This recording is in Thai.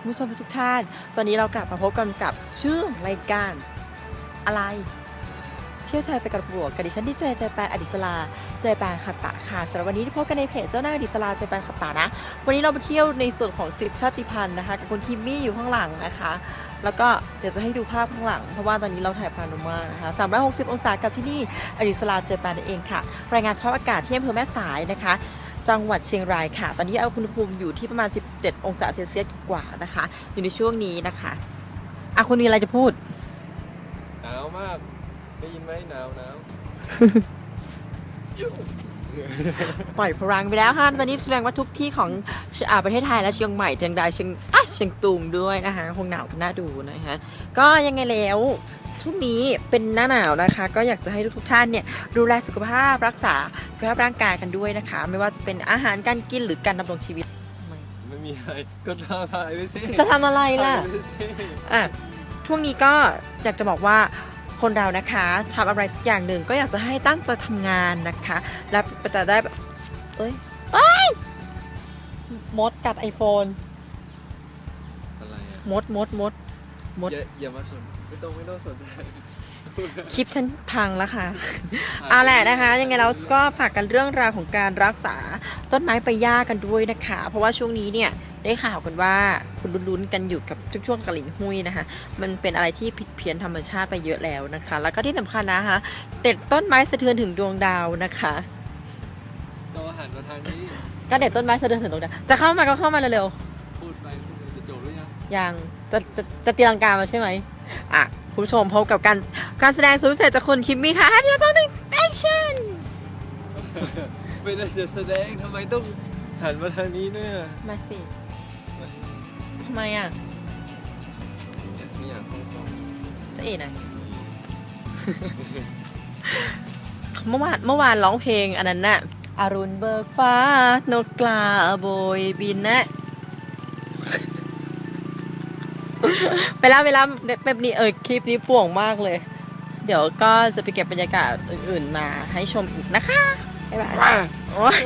คุณผู้ชมทุกท่าน ตอนนี้เรากลับมาพบกันกับชื่อรายการอะไร เที่ยวไทยไปกับบวกกับดิฉันที่เจเจแปนอดิศราเจแปนคาตะค่ะสำหรับวันนี้ที่พบกันในเพจเจ้าหน้าอดิศราเจแปนคาตะนะ วันนี้เราไปเที่ยวในส่วนของสิบชาติพันธุ์นะคะกับคุณทิมมี่อยู่ข้างหลังนะคะ แล้วก็เดี๋ยวจะให้ดูภาพข้างหลังเพราะว่าตอนนี้เราถ่ายพาโนมานะคะ360 องศากับที่นี่อดิศราเจแปนนั่นเองค่ะ รายงานสภาพอากาศที่อำเภอแม่สายนะคะ จังหวัดเชียงรายค่ะ ตอนนี้เอาอุณหภูมิอยู่ที่ประมาณ 17 องศาเซลเซียสกว่าๆนะคะ อยู่ในช่วงนี้นะคะอะคุณมีอะไรจะพูด หนาวมาก ได้ยินไหมหนาวหนาวปล่อยพลังไปแล้วค่ะ ตอนนี้แสดงว่าทุกที่ของอ่าประเทศไทยและเชียงใหม่เชียงรายเชียงอะเชียงตุงด้วยนะคะคงหนาวกันน่าดูนะคะก็ยังไงแล้ว ช่วงนี้เป็นหน้าหนาวนะคะ ก็อยากจะให้ทุกๆท่านเนี่ยดูแลสุขภาพรักษาสุขภาพร่างกายกันด้วยนะคะ ไม่ว่าจะเป็นอาหารการกินหรือการดำรงชีวิตไม่มีอะไรก็ท้าทายไปสิจะทำอะไรล่ะทำไปสิอะช่วงนี้ก็อยากจะบอกว่าคนเรานะคะทำอะไรสักอย่างหนึ่งก็อยากจะให้ตั้งใจทำงานนะคะ และจะได้แบบเอ้ยเอ้ยมดกัดไอโฟนอะไรอะมดมดมดมดอย่าอย่ามาสน ไม่ต้องไม่ต้องสนใจคลิปฉันพังแล้วค่ะ เอาแหละนะคะ ยังไงเราก็ฝากกันเรื่องราวของการรักษาต้นไม้ใบหญ้ากันด้วยนะคะ เพราะว่าช่วงนี้เนี่ยได้ข่าวกันว่าคุณลุ้นๆกันอยู่กับทุกช่วงกระหลินหุ้ยนะคะ มันเป็นอะไรที่ผิดเพี้ยนธรรมชาติไปเยอะแล้วนะคะ แล้วก็ที่สำคัญนะคะเด็ดต้นไม้สะเทือนถึงดวงดาวนะคะต้องหันมาทางนี้ก็เด็ดต้นไม้สะเทือนถึงดวงดาวจะเข้ามาก็เข้ามาเร็วพูดไปพูดไปจะจบหรือยังๆยังจะจะจะตีลังกามาใช่ไหม อะคุณผู้ชมพบกับการการแสดงสุดพิเศษจากคุณคิมมี่ค่ะที่จะต้องหนึ่งแอคชั่นไม่ได้จะแสดงทำไมต้องหันมาทางนี้เนี่ยมาสิทำไมอะไม่อยากเข้ากล้องจะเอ๋นะเมื่อวานเมื่อวานร้องเพลงอันนั้นน่ะอรุณเบิกฟ้านกกลาโบยบินนะ ไปแล้วไปแล้วแบบนี้เออคลิปนี้ป่วงมากเลย เดี๋ยวก็จะไปเก็บบรรยากาศอื่นๆมาให้ชมอีกนะคะบ๊ายบายโอ๊ย